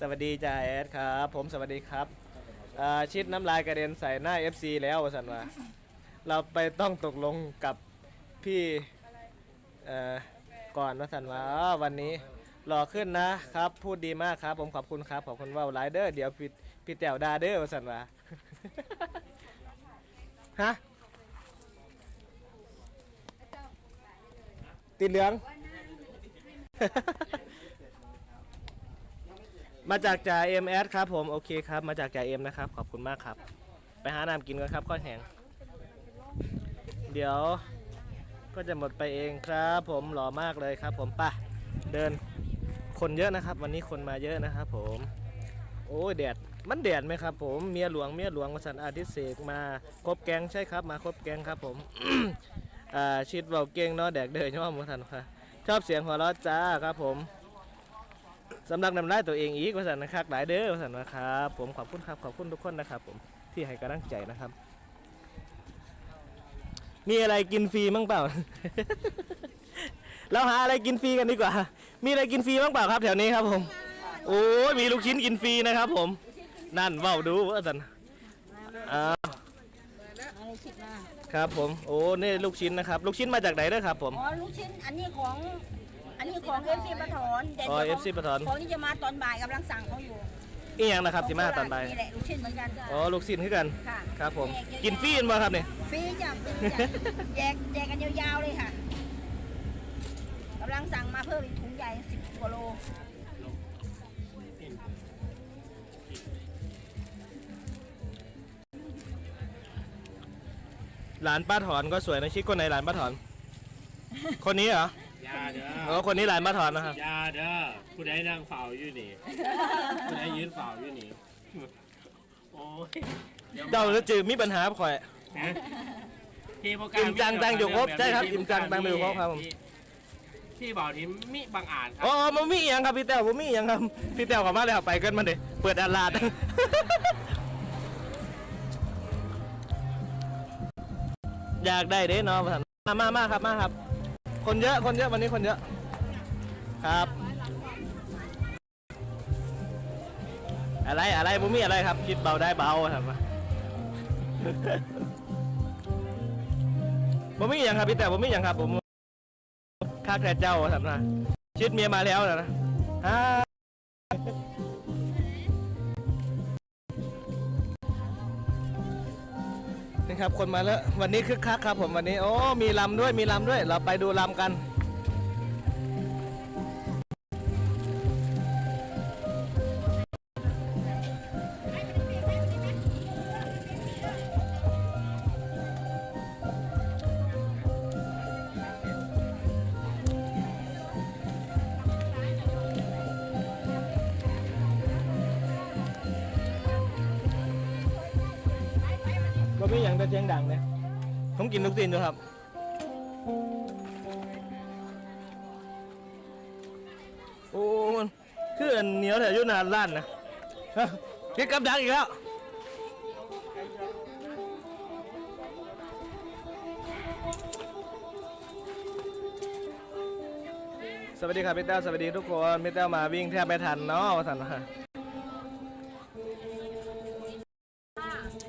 สวัสดีจ่าแอดครับ ผมสวัสดีครับอ่าชิดน้ำลายกระเด็นใส่หน้า FC แล้วสันว่า เราไปต้องตกลงกับพี่เอ่อก่อนว่าสันว่าอ้าววันนี้รอขึ้นนะครับ พูดดีมากครับ ผมขอบคุณครับ ขอบคุณว่าวไลเดอร์เดี๋ยวพี่พี่แต๋วดาเดอร์สันว่า ฮะติดเหลือง มาจากจ่าเอ็มแอดครับผมโอเคครับมาจากจ่าเอ็มนะครับขอบคุณมากครับ ไปหาน้ำกินกันครับข้อแหงเดี๋ยวก็จะหมดไปเองครับผมหล่อมากเลยครับ ผมป่ะเดินคนเยอะนะครับ วันนี้คนมาเยอะนะครับผม โอ้ยแดดมันแดดไหมครับ ผมเมียหลวงเมียหลวงวสันอาทิตย์เสกมาครบแกงใช่ครับ มาครบแกงครับผมอ่าชิดเบาเก่งเนาะแดกเดินย่อมวสันค่ะชอบเสียงหัวเราะจ้าครับผม สำหรับนำได้ตัวเองอีกว่าสันนะครับหลายเด้อว่าสันนะครับผมขอบคุณครับขอบคุณทุกคนนะครับ ผมที่ให้กำลังใจนะครับ มีอะไรกินฟรีมั้งเปล่า เราหาอะไรกินฟรีกันดีกว่า มีอะไรกินฟรีบ้างเปล่าครับแถวนี้ครับ ผม โอ้ยมีลูกชิ้นกินฟรีนะครับ ผม นั่นเว้าดูว่าสันอ่าอะไรคิดมาครับ ผมโอ้นี่ลูกชิ้นนะครับ ลูกชิ้นมาจากไหนเด้อครับ ผม อ๋อ ลูกชิ้น อันนี้ของ อันนี้ของเอฟซีปะถอนแต่อ๋อดี๋ยว FC ปะถอน ของที่จะมาตอนบ่ายกำลังสั่งเขาอยู่อีหยังนะครับสิมาตอนบ่ายนี่แหละลูกชิ้นเหมือนกันอ๋อลูกชิ้นคือกันค่ะครับผมแจเยอะๆกินฟรีกันบ่ครับเนี่ย ฟรีจ้ะฟรีจ้ะแจกแจกกันยาวๆเลยค่ะกำลังสั่งมาเพิ่มอีกถุงใหญ่สิบกว่าโลหลานป้าถอนก็สวยนะชิคคนไหนหลานป้าถอน คนนี้เหรออ ยาเด้อ๋ออคนนี้หลานป้าถอนนะครับอยาเด้อผู้ใดนั่งเฝ้าอยู่นี่ผู้ใดยืนเฝ้าอยู่นี่โอ้ยเจ้าจะจือมีปัญหาข่อยฮะพี่ประกาอิ่มจังตังอยู่ครบใช่ครับอิ่มจังตังอยู่ครบครับผม พี่พี่บอกที่มิบางอ่านครัอ๋อมันมีอหย่างครับพี่แต้วผมมีอหย่างครับพี่แต้วกลับมาเลยครับไปเกินมาเด็เปิดอาลาด อยากได้เด้เนาะมามามาครับมาครับ คนเยอะ คนเยอะ วันนี้คนเยอะ ครับ อะไร อะไรผมมีอะไรครับ คิดเบาได้เบาครับผมมีอย่างครับพี่แต่ผมมีอย่างครับ ผมค่าแคร์เจ้าครับนะชิดเมียมาแล้วนะนะ ครับ คนมาแล้ว วันนี้คึกคักครับผมวันนี้ โอ้ มีลำด้วย มีลำด้วย เราไปดูลำกัน ก็มีอย่างแต่เสียงดังเนี่ยผมกินลูกตีนอยู่ครับ โอ้มันคืออันเหนียวแถวยุนานล้านนะฮะคิดกับดังอีกแล้วสวัสดีครับพี่แต้วสวัสดีทุกคนพี่แต้วมาวิ่งแทบไม่ทันเนาะว่าสัน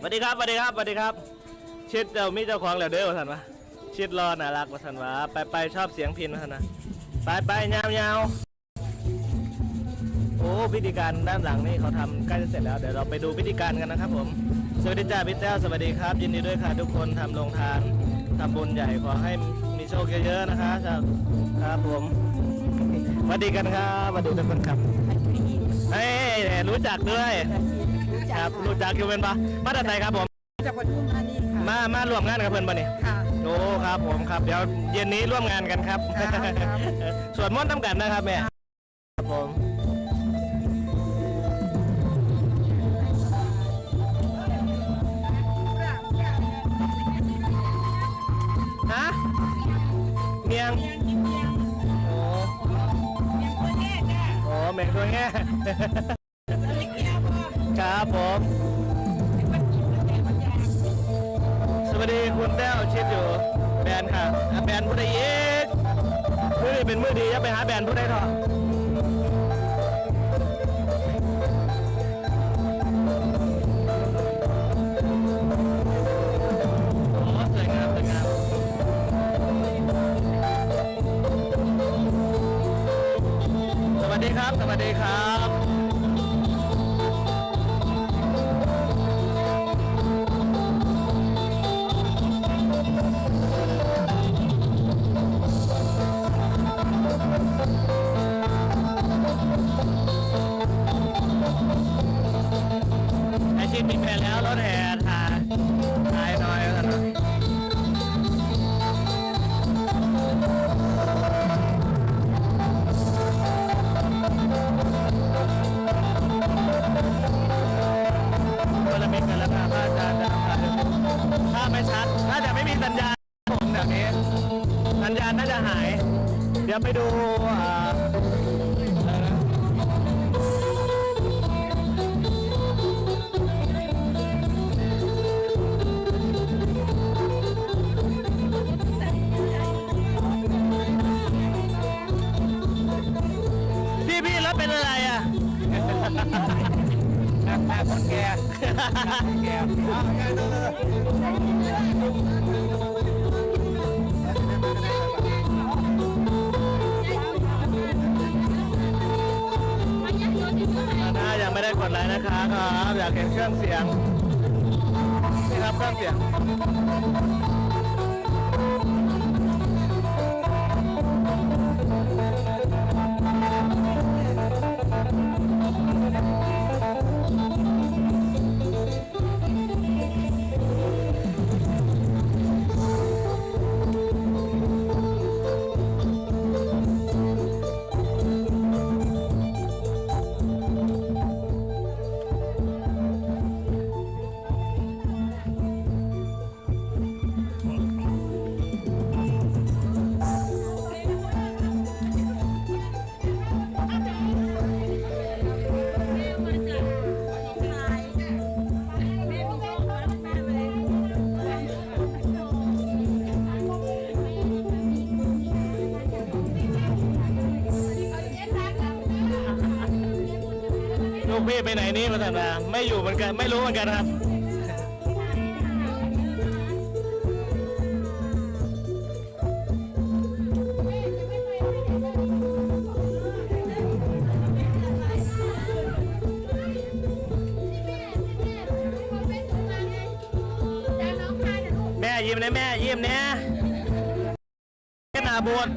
วัสดีครับสวัสดีครับสวัสดีครับ ชิดเจ้ามีเจ้าของแล้วเด้อว่าสันวะชิดรอน่ารักว่าสันวะไปไปชอบเสียงพินว่าสันนะไปไปยาวยาวโอ้พิธีการด้านหลังนี่เขาทำใกล้จะเสร็จแล้วเดี๋ยวเราไปดูพิธีการกันนะครับผมสวัสดีจ้าพี่แต้วสวัสดีครับ ยินดีด้วยค่ะทุกคนทำโรงทานทำบุญใหญ่ขอให้มีโชคเยอะๆนะคะครับครับผมสวัสดีกันครับสวัสดีทุกคนครับเฮ้ยรู้จักด้วย ครับรู้จักอยู่เป็นปะมาจากไหนครับผมจากปทุมธานีค่ะมามาร่วมงานกับเพื่อนป่ะนี่ค่ะ โอ้ครับผมครับ เดี๋ยวเย็นนี้ร่วมงานกันครับครับครับส่วนมนต์ทำกันนะครับแม่ครับผมฮะเมียงโอ้โอ้แมงตัวแง่ ครับผม สวัสดีคุณแต้วชิดอยู่ แบนค่ะแบนผู้ใดอีกมือนี้เป็นมือดีจะไปหาแบนผู้ใดเถอะงสวัสดีครับ สวัสดีครับ ไอชิปมีแผนแล้วรถแห่ถ่ายถ่ายหน่อยกันนะคนละเมตรกันแล้วครับพระอาจารย์จะทำการถ้าไม่ชัดน่าจะไม่มีสัญญาณผมแบบนี้ สัญญาณน่าจะหาย เดี๋ยวไปดูอ่า แม่คนแก่แก่ถ้ายังไม่ได้กดไลค์นะคะครับ อยากเห็นเครื่องเสียง นี่ครับเครื่องเสียง พี่ไปไหนนี่มาสันนาไม่อยู่เหมือนกันไม่รู้เหมือนกันครับ แม่ยิ้มนะแม่ยิ้มเนี่ยขนาบวช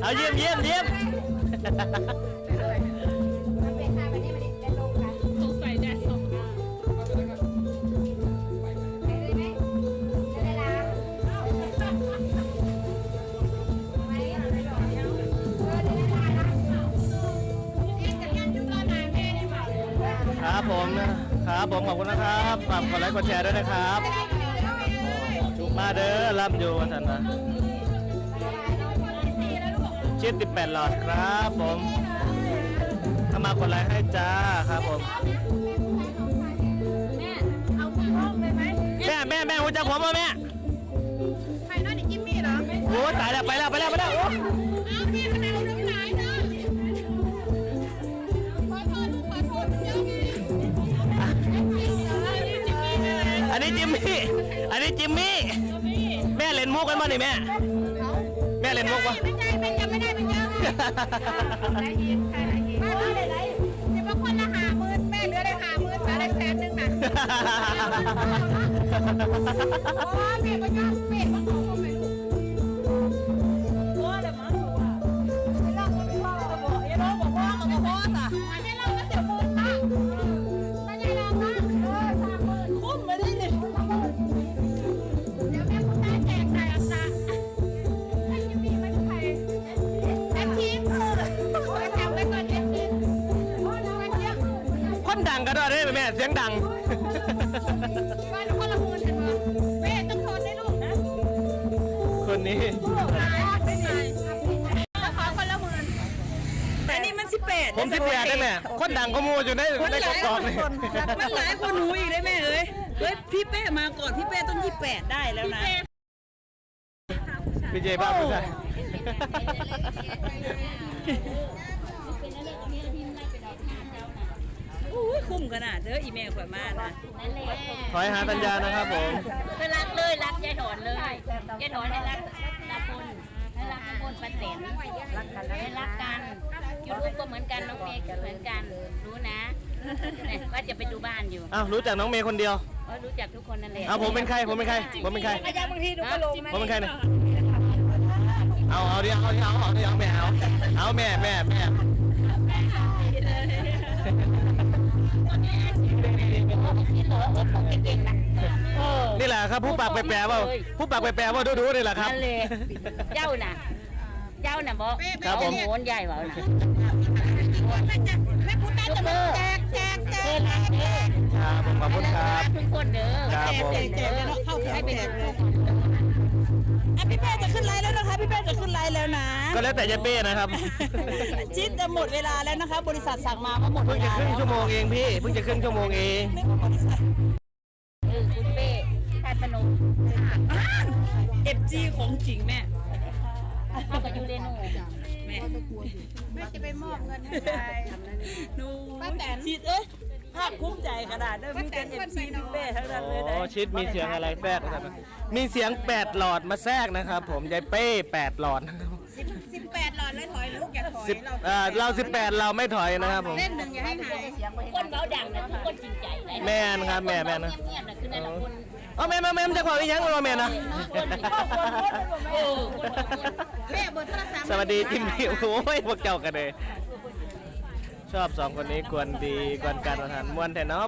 เอายิ้มยิ้มยิ้ม ครับผมขอบคุณนะครับฝากกดไลค์กดแชร์ด้วยนะครับมาเด้อรับอยู่กันสันนะชิดติดแปดหลอดครับผมถ้ามากดไลค์ให้จ้าครับผมแม่แม่แม่หัวใจผมว่าแม่โอ้ตายแล้วไปแล้วไปแล้วไปแล้ว อันนี้จิมมี่ แม่เล่นมุกกันบ้างนี่แม่ แม่เล่นมุกปะไม่ใช่เป็นยังไม่ได้เป็นยังไหนอีกใครไหนอีกมาเลยไหนจะมาคนละหาหมื่นแม่เหลือได้หาหมื่นมาได้แสนหนึ่งน่ะโอ้เปลี่ยนมาจ้าเปลี่ยนมาของ เสียงดัง บ้านคนละหมื่นเห็นไหมแม่ต้องทนได้ลูกนะคนนี้ขายไม่ขายขอคนละหมื่นแต่นี่มันสิบแปดผมสิบแปดได้แม่คนดังก็มูอยู่ในในกระสอบนี่มันหลายคนหนูอีกได้แม่เอ้ยเฮ้ยพี่เป้มาก่อนพี่เป้ต้องยี่แปดได้แล้วนะพี่เจบ้าผู้ชาย นาดเธออีเมลข่อยมานะขอให้หาสัญญาณนะครับผมก็รักเลยรักยายถอนเลยยายถอนให้รักตาพลให้รักตาพลปันแตนรักกันให้รักกันยูทูบก็เหมือนกันเหมือนกันรู้นะว่าจะไปดูบ้านอยู่อ้าวรู้จักน้องเมย์คนเดียวเออรู้จักทุกคนนั่นแหละเอาผมเป็นใครผมเป็นใครผมเป็นใครอาจารย์บางทีหนูก็ลงผมเป็นใครเนี่ยเอาเอาดิเอาดิเอาเอาดิเอาแม่เอาเอาแม่แม่แม่ นี่แหละครับผู้ปากแปลว่า ผู้ปากแปลว่าดูดูๆนี่แหละครับ นั่นเลยเจ้าน่ะ เจ้าน่ะบอกครับผม โหนใหญ่เปล่าน่ะแม่พูดได้จะมาแจกแจกแจกครับผมขอบคุณครับ ทุกคนเด้อครับผมแจกแจกแล้วเข้าแถวให้เป็นทุกคนอะ พี่เป้จะขึ้นไลน์แล้วนะคะ พี่เป้จะขึ้นไลน์แล้วนะก็แล้วแต่จะเป้นะครับชิดจะหมดเวลาแล้วนะคะ บริษัทสั่งมาว่าหมดเพิ่เวงจะลาครึ่งแล้วชั่วโมงเองพี่ เพิ่งจะครึ่งชั่วโมงเองเรียกว่าบริษัท เออคุณเป้ท่านพนมเอฟจีของจริงแม่ เข้ากับยูเรนูแม่แม่จะไปมอบเงินให้ใครหนูป้าแตนชิดเอ้ย ภาคภูมิใจขนาดได้มีแต่เอฟซีพี่เป้ทั้งนั้นเลยโอ้นะชิดมีเสียงอะไรแทรกนะครับมีเสียงแปดหลอดมาแทรกนะครับ ผมยายเป้แปดหลอดนะครับสิบสิบแปดหลอดแล้วถอยลูกอย่าถอยสิบเราเอ่อเราสิบแปดเราไม่ถอยนะครับผม เล่นหนึ่งอย่าให้หายคนเบาดังนะทุกคนจริงใจนะแม่นครับแม่แม่นะ เงียบๆนะคือในละคนเอาแม่มาแม่มาจากความอีหยังเราแม่นะ เออคนละคนแม่เบอร์โทรศัพท์สวัสดีทีมพี่โอ้ยพวกเจ้ากันเลย ชอบสองคนนี้กวนดีกวนการประทานมวนแต่เนาะ